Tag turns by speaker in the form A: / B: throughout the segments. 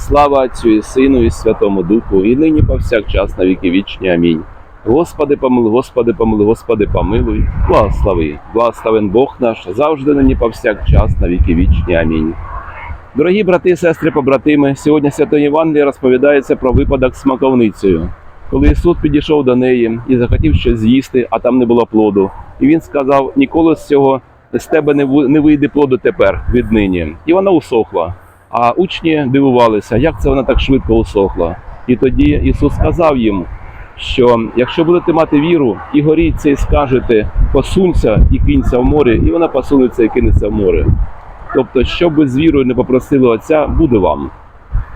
A: Слава Отцю і Сину, і Святому Духу, і нині повсякчас на віки вічні. Амінь. Господи, помилуй, Господи, помилуй, Господи, помилуй, благослови, благословен Бог наш, завжди нині повсякчас на віки вічні. Амінь. Дорогі брати сестри, побратими, сьогодні Святої Євангелії розповідається про випадок з смаковницею. Коли Ісус підійшов до неї і захотів щось з'їсти, а там не було плоду. І він сказав: ніколи з цього з тебе не вийде плоду тепер віднині. І вона усохла. А учні дивувалися, як це вона так швидко усохла. І тоді Ісус сказав їм, що якщо будете мати віру і горіться, і скажете посунься і кинься в море, і вона посунеться і кинеться в море. Тобто, що б ви з вірою не попросили Отця, буде вам.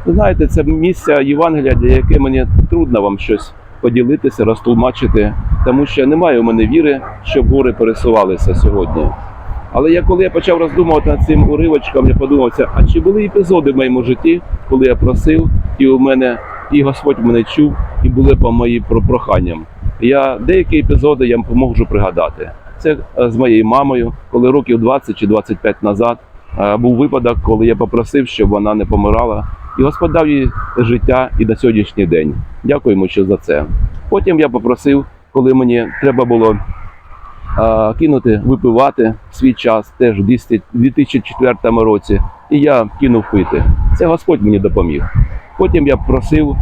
A: Ви знаєте, це місце Євангелія, для яке мені трудно вам щось поділитися, розтлумачити, тому що немає у мене віри, щоб гори пересувалися сьогодні. Але я коли я почав роздумувати над цим уривочком, я подумався, а чи були епізоди в моєму житті, коли я просив, і у мене, і Господь мене чув, і були по моїм проханням. Я деякі епізоди я можу пригадати. Це е, з моєю мамою, коли років 20 чи 25 назад е, був випадок, коли я попросив, щоб вона не помирала. І Господь дав їй життя і на сьогоднішній день. Дякуємо ще за це. Потім я попросив, коли мені треба було кинути випивати свій час теж 200 2004 році, і я кинув пити. Це Господь мені допоміг. Потім я просив,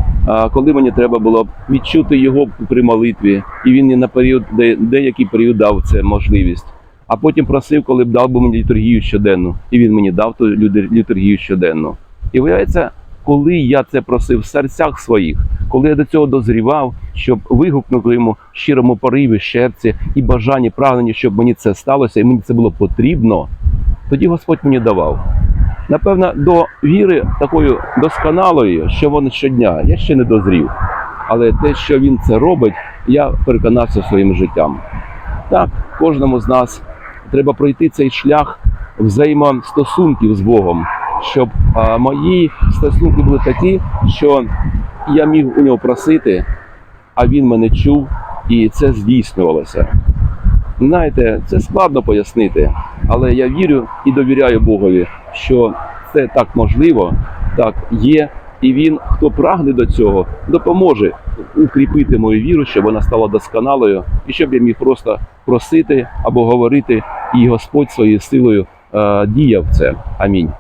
A: коли мені треба було відчути його при молитві, і він мені на період, де, деякий період дав це можливість. А потім просив, коли б дав би мені літургію щоденну, і він мені дав ту літургію щоденну. І виявляється, коли я це просив в серцях своїх, коли я до цього дозрівав, щоб вигукнути йому щирому пориві, серці і бажанні, прагненні, щоб мені це сталося, і мені це було потрібно, тоді Господь мені давав. Напевно, до віри такої досконалої, що вона щодня, я ще не дозрів. Але те, що він це робить, я переконався своїм життям. Так, кожному з нас треба пройти цей шлях взаємостосунків з Богом, щоб мої стосунки були такі, що я міг у нього просити, а він мене чув, і це здійснювалося. Знаєте, це складно пояснити, але я вірю і довіряю Богові, що це так можливо, так є, і він, хто прагне до цього, допоможе укріпити мою віру, щоб вона стала досконалою, і щоб я міг просто просити або говорити, і Господь своєю силою е, діяв це. Амінь.